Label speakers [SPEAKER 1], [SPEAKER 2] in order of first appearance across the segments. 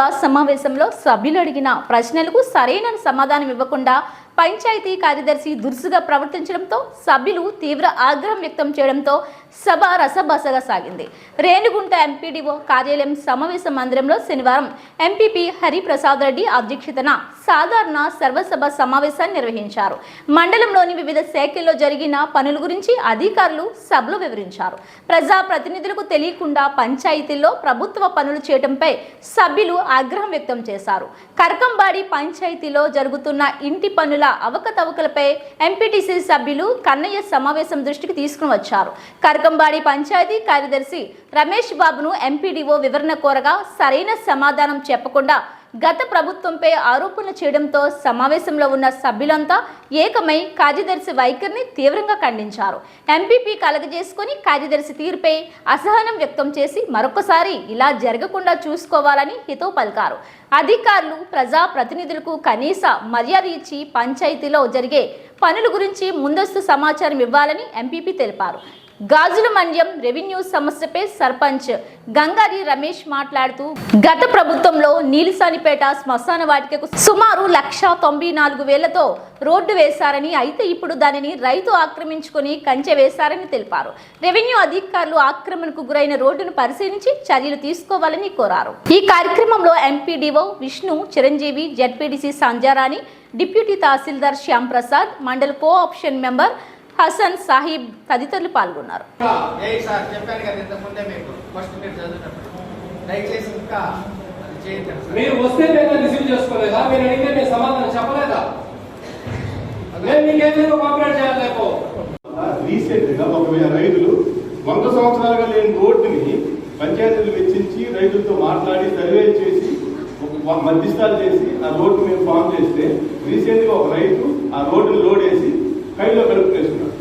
[SPEAKER 1] సర్వసభ సమావేశంలో సభ్యులు అడిగిన ప్రశ్నలకు సరైన సమాధానం ఇవ్వకుండా పంచాయతీ కార్యదర్శి దురుసుగా ప్రవర్తించడంతో సభ్యులు తీవ్ర ఆగ్రహం వ్యక్తం చేయడంతో సభ రసబసగా సాగింది. రేణుగుంట ఎంపీడీఓ కార్యాలయం సమావేశ మందిరంలో శనివారం ఎంపీపీ హరిప్రసాద్ రెడ్డి అధ్యక్షతన సాధారణ సర్వసభ సమావేశాన్ని నిర్వహించారు. మండలంలోని వివిధ శాఖల్లో జరిగిన పనుల గురించి అధికారులు సభలో వివరించారు. ప్రజా ప్రతినిధులకు తెలియకుండా పంచాయతీల్లో ప్రభుత్వ పనులు చేయడంపై సభ్యులు ఆగ్రహం వ్యక్తం చేశారు. కరకంబాడి పంచాయతీలో జరుగుతున్న ఇంటి పనులు అవకతవకలపై ఎంపీటీసీ సభ్యులు కన్నయ్య సమావేశం దృష్టికి తీసుకుని వచ్చారు. కరకంబాడి పంచాయతీ కార్యదర్శి రమేష్ బాబును ఎంపీడీఓ వివరణ కోరగా సరైన సమాధానం చెప్పకుండా గత ప్రభుత్వంపై ఆరోపణలు చేయడంతో సమావేశంలో ఉన్న సభ్యులంతా ఏకమై కార్యదర్శి వైఖరిని తీవ్రంగా ఖండించారు. ఎంపీపీ కలగజేసుకుని కార్యదర్శి తీరుపై అసహనం వ్యక్తం చేసి మరొకసారి ఇలా జరగకుండా చూసుకోవాలని హితవు పలికారు. అధికారులు ప్రజా ప్రతినిధులకు కనీస మర్యాద ఇచ్చి పంచాయతీలో జరిగే పనుల గురించి ముందస్తు సమాచారం ఇవ్వాలని ఎంపీపీ తెలిపారు. గాజుల మండ్యం రెవెన్యూ సమస్యపై సర్పంచ్ గంగారి రమేష్ మాట్లాడుతూ గత ప్రభుత్వంలో నీలిసానిపేట శ్మశాన వాటికకు సుమారు లక్ష తొంభై నాలుగు వేలతో రోడ్డు వేశారని అయితే ఇప్పుడు దానిని రైతు ఆక్రమించుకొని కంచె వేశారని తెలిపారు. రెవెన్యూ అధికారులు ఆక్రమణకు గురైన రోడ్డును పరిశీలించి చర్యలు తీసుకోవాలని కోరారు. ఈ కార్యక్రమంలో MPDO Vishnu Chiranjeevi ZPTC Sanjarani deputy tahsildar Shyam Prasad mandal co option member Hasan Sahib తదితరులు పాల్గొన్నారు.
[SPEAKER 2] ఏ సార్ చెప్పాను కదా ఇంత ముందే మీకు. ఫస్ట్ మీరు చదివినప్పుడు దయచేసి ఇంకా అది చేయకండి సార్.
[SPEAKER 3] మీరు వస్తే మేము రిసీవ్ చేసుకోలేదా? మీరు అడిగితే మేము సమాధానం చెప్పలేదా? మేము మీకేందుకు కోఆపరేట్ చేయలేకపో
[SPEAKER 4] రీసెంట్గా రైతులు వంద సంవత్సరాలుగా లేని రోడ్డుని పంచాయతీలు వెచ్చించి రైతులతో మాట్లాడి సర్వే చేసి ఒక మధ్యస్థాలు చేసి ఆ రోడ్డు మేము ఫామ్ చేస్తే రీసెంట్గా ఒక రైతు ఆ రోడ్డుని లోడ్ వేసి కైలో కలుపుకేసుకున్నారు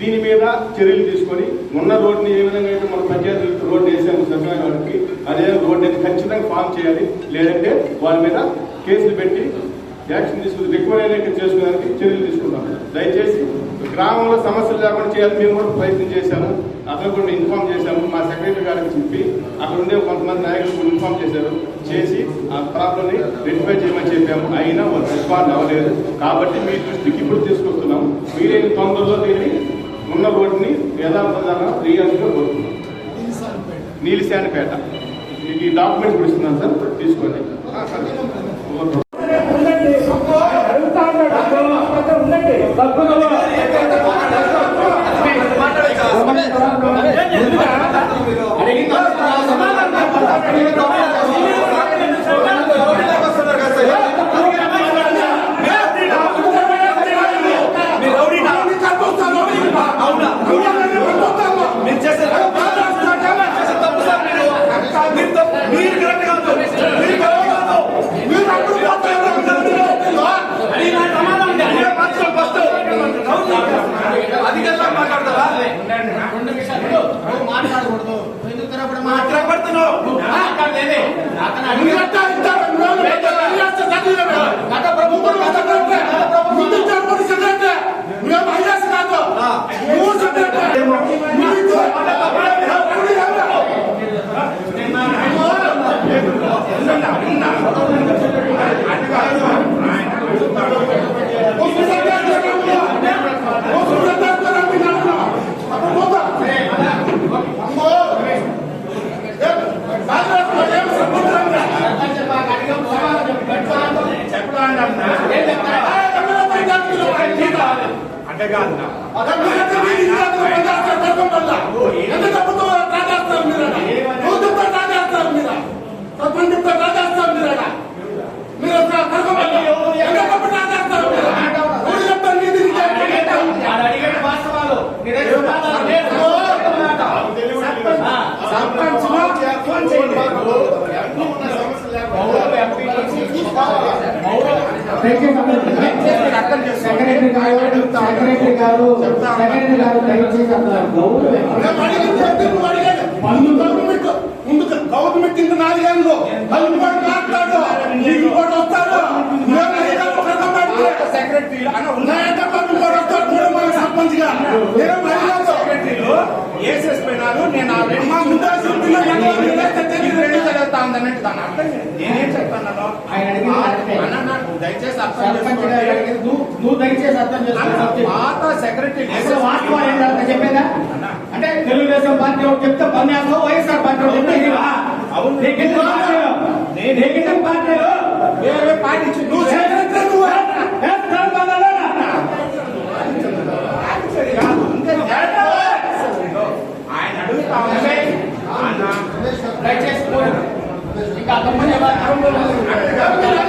[SPEAKER 4] దీని మీద చర్యలు తీసుకొని ఉన్న రోడ్ని ఏ విధంగా అయితే మన పంచాయతీలతో రోడ్డు వేసాము సత్యమైన వాటికి అదే రోడ్డు ఖచ్చితంగా ఫామ్ చేయాలి. లేదంటే వారి మీద కేసులు పెట్టి యాక్షన్ తీసుకుని రికవరీ చేసుకోవడానికి చర్యలు తీసుకుంటాం. దయచేసి గ్రామంలో సమస్యలు లేకుండా చేయాలని మేము కూడా ప్రయత్నం చేశాము. అక్కడ కూడా ఇన్ఫార్మ్ చేశాము. మా సెక్రటరీ గారికి చెప్పి అక్కడ ఉండే కొంతమంది నాయకులు ఇన్ఫామ్ ఇన్ఫార్మ్ చేశారు. చేసి ఆ ప్రాబ్లమ్ని రెక్టిఫై చేయమని చెప్పాము. అయినా వాళ్ళు రెస్పాండ్ అవ్వలేదు. కాబట్టి మీ దృష్టికి ఇప్పుడు తీసుకు మీరేం తొందరలో దీన్ని ఉన్న బోర్డుని యథాప్రదంగా రీఎన్స్గా కోరుతున్నాం నీలిశానిపేట. మీకు ఈ డాక్యుమెంట్ కూడా ఇస్తున్నాను సార్. తీసుకోండి.
[SPEAKER 2] తిరగబడి మాట్లాడబడుతున్నావు. గత ప్రభుత్వం గత ప్రభుత్వం
[SPEAKER 5] అంటే కాదు.
[SPEAKER 2] అడిగిన
[SPEAKER 6] సెక్రటరీ గారు సెక్రటరీ గారు సెక్రటరీ గారు దయచేసి
[SPEAKER 5] గవర్నమెంట్ కింద నాది కానీ వాళ్ళు కూడా మాట్లాడు నీకు కూడా వస్తాడు. సెక్రటరీ సర్పంచ్గా సెక్రటరీలు వేసేసిపోయినారు నేను దాని అర్థం? నేనేం చెప్తాను దయచేసి అర్థం
[SPEAKER 6] నువ్వు దయచేసి.
[SPEAKER 5] పాత సెక్రటరీ
[SPEAKER 6] అసలు వాస్తవాలు ఏంటంటే చెప్పేదా? అంటే తెలుగుదేశం పార్టీ చెప్తే పన్నేస్తావు వైఎస్ఆర్ పార్టీ చెప్తే.
[SPEAKER 5] అవును.
[SPEAKER 6] నీకెందుకు పార్టీలు? నీకెందుకు పార్టీలు?
[SPEAKER 5] వేరే పార్టీ ఇచ్చి నువ్వు సెక్రటరీ నువ్వు
[SPEAKER 6] వేస్తాను పదాలేనా?
[SPEAKER 5] సరే కాదు. అంతే తేడా. ఆయన అడుగుతా ఉంటే అన్న